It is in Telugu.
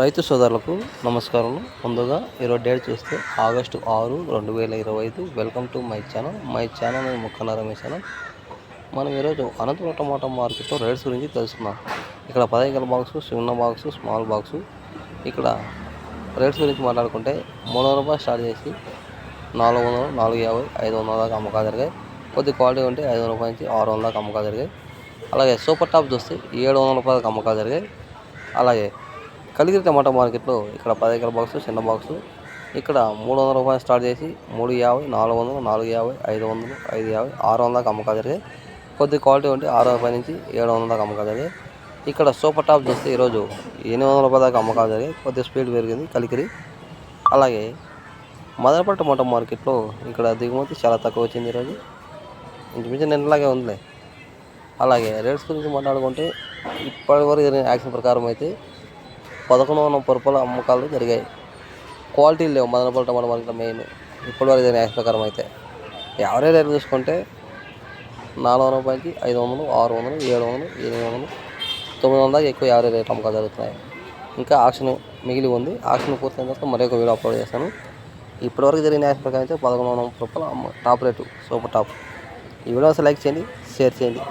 రైతు సోదరులకు నమస్కారం ముందుగా ఈరోజు డేట్ చూస్తే ఆగస్టు ఆరు రెండు వేల ఇరవై ఐదు. Welcome to my channel my channel నేను ముక్కన రమేష్ ఛానల్ మనం ఈరోజు అనంతపురం టమాటా మార్కెట్లో రేట్స్ గురించి తెలుసుకుందాం. ఇక్కడ పదహైదు బాక్స్ చిన్న బాక్స్ స్మాల్ బాక్స్ ఇక్కడ రేట్స్ గురించి మాట్లాడుకుంటే మూడు వందల రూపాయలు స్టార్ట్ చేసి నాలుగు వందలు నాలుగు యాభై ఐదు వందల దాకా అమ్మకాలు జరిగాయి. కొద్ది క్వాలిటీ ఉంటే ఐదు వందల రూపాయల నుంచి ఆరు వందల దాకా అమ్మకాలు జరిగాయి. అలాగే సూపర్ టాప్ చూస్తే ఏడు వందల రూపాయలకు అమ్మకాలు జరిగాయి. అలాగే కలిగిరి టమాటా మార్కెట్లో ఇక్కడ పది ఎకర బాక్స్ చిన్న బాక్సు. ఇక్కడ మూడు వందల రూపాయలు స్టార్ట్ చేసి మూడు యాభై నాలుగు వందలు నాలుగు యాభై ఐదు వందలు ఐదు యాభై ఆరు వందల దాకా అమ్మకాలు జరిగాయి. కొద్ది క్వాలిటీ ఉంటే ఆరు రూపాయల నుంచి ఏడు వందల దాకా అమ్మకాలు జరిగాయి. ఇక్కడ సూపర్ టాప్ చూస్తే ఈరోజు ఎనిమిది వందల రూపాయల దాకా అమ్మకాలు జరిగాయి. కొద్దిగా స్పీడ్ పెరిగింది కలికిరి. అలాగే మదనపల్లి టమాటా మార్కెట్లో ఇక్కడ దిగుమతి చాలా తక్కువ వచ్చింది ఈరోజు. ఇంచుమించు నిన్నలాగే ఉందిలే. అలాగే రేట్స్ గురించి మాట్లాడుకుంటే ఇప్పటివరకు జరిగిన యాక్షన్ ప్రకారం అయితే పదకొండు వందల పరుపుల అమ్మకాలు జరిగాయి. క్వాలిటీ లేవు మదనపల్లి టమాటా మార్కెట్లో మెయిన్. ఇప్పటివరకు జరిగిన ప్రకారం అయితే. యావరేజ్ రేట్లు చూసుకుంటే నాలుగు వందల రూపాయలకి ఐదు వందలు ఆరు వందలు ఏడు వందలు ఎనిమిది వందలు తొమ్మిది వందల దాకా ఎక్కువ యావరేజ్ రేట్ అమ్మకాలు జరుగుతున్నాయి. ఇంకా ఆక్షన్ మిగిలి ఉంది. ఆక్షన్ పూర్తయిన తర్వాత మరొక వీడియో అప్లోడ్ చేస్తాను. ఇప్పటివరకు జరిగిన యాక్షన్ ప్రకారం అయితే పదకొండు వందల రూపాయలు అమ్మ టాప్ రేటు సూపర్ టాప్. ఈ వీడియో లైక్ చేయండి షేర్ చేయండి.